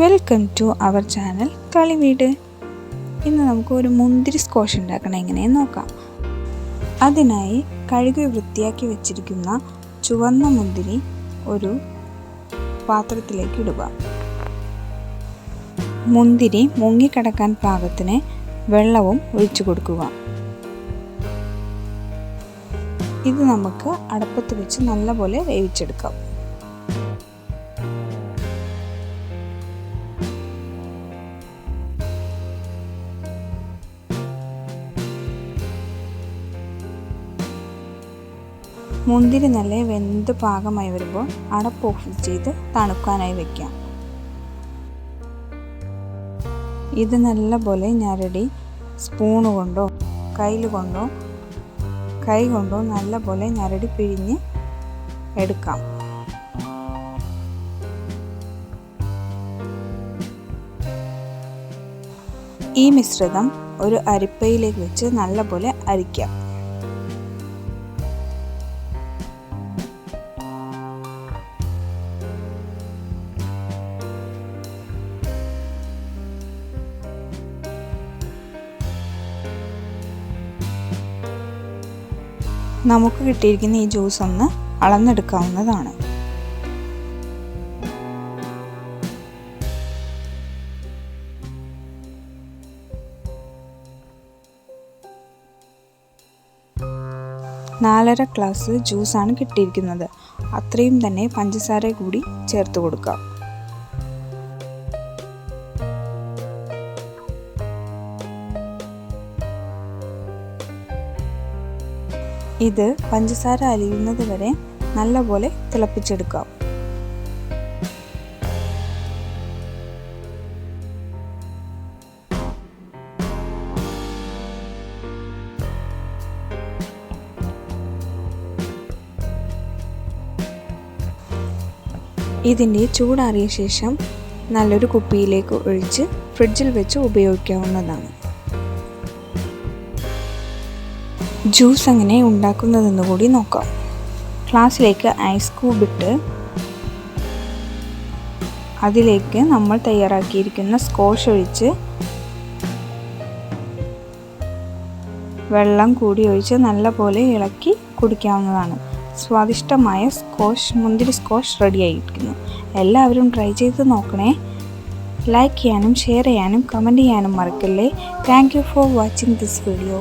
Welcome to our channel Kaliveedu. ഇന്ന് നമുക്ക് ഒരു മുന്തിരി സ്കോഷ് ഉണ്ടാക്കണം എങ്ങനെയെന്ന് നോക്കാം. അതിനായി കഴുകി വൃത്തിയാക്കി വെച്ചിരിക്കുന്ന ചുവന്ന മുന്തിരി ഒരു പാത്രത്തിലേക്ക് ഇടുക. മുന്തിരി മുങ്ങിക്കിടക്കാൻ പാകത്തിന് വെള്ളവും ഒഴിച്ചു കൊടുക്കുക. ഇത് നമുക്ക് അടപ്പത്ത് വെച്ച് നല്ലപോലെ വേവിച്ചെടുക്കാം. മുന്തിരി നല്ല വെന്ത് പാകമായി വരുമ്പോൾ അടപ്പ് ഓഫ് ചെയ്ത് തണുക്കാനായി വെക്കാം ഇത് നല്ല നല്ലപോലെ ഞരടി സ്പൂണ് കൊണ്ടോ കയ്യിൽ കൊണ്ടോ കൈ കൊണ്ടോ നല്ല പോലെ ഞരടി പിഴിഞ്ഞ് എടുക്കാം. ഈ മിശ്രിതം ഒരു അരിപ്പയിലേക്ക് വെച്ച് നല്ലപോലെ അരിക്കാം. നമുക്ക് കിട്ടിയിരിക്കുന്ന ഈ ജ്യൂസ് ഒന്ന് അളന്നെടുക്കാവുന്നതാണ്. നാലര ഗ്ലാസ് ജ്യൂസാണ് കിട്ടിയിരിക്കുന്നത്. അത്രയും തന്നെ പഞ്ചസാര കൂടി ചേർത്ത് കൊടുക്കാം. ഇത് പഞ്ചസാര അലിയുന്നത് വരെ നല്ലപോലെ തിളപ്പിച്ചെടുക്കാം. ഇതിന്റെ ചൂടാറിയ ശേഷം നല്ലൊരു കുപ്പിയിലേക്ക് ഒഴിച്ച് ഫ്രിഡ്ജിൽ വെച്ച് ഉപയോഗിക്കാവുന്നതാണ്. ജ്യൂസ് എങ്ങനെ ഉണ്ടാക്കുന്നതെന്ന് കൂടി നോക്കാം. ഗ്ലാസ്സിലേക്ക് ഐസ് ക്യൂബ് ഇട്ട് അതിലേക്ക് നമ്മൾ തയ്യാറാക്കിയിരിക്കുന്ന സ്കോഷ് ഒഴിച്ച് വെള്ളം കൂടി ഒഴിച്ച് നല്ലപോലെ ഇളക്കി കുടിക്കാവുന്നതാണ്. സ്വാദിഷ്ടമായ സ്കോഷ് മുന്തിരി സ്കോഷ് റെഡിയായിരിക്കുന്നു എല്ലാവരും ട്രൈ ചെയ്ത് നോക്കണേ. ലൈക്ക് ചെയ്യാനും ഷെയർ ചെയ്യാനും കമന്റ് ചെയ്യാനും മറക്കല്ലേ. Thank you for watching this video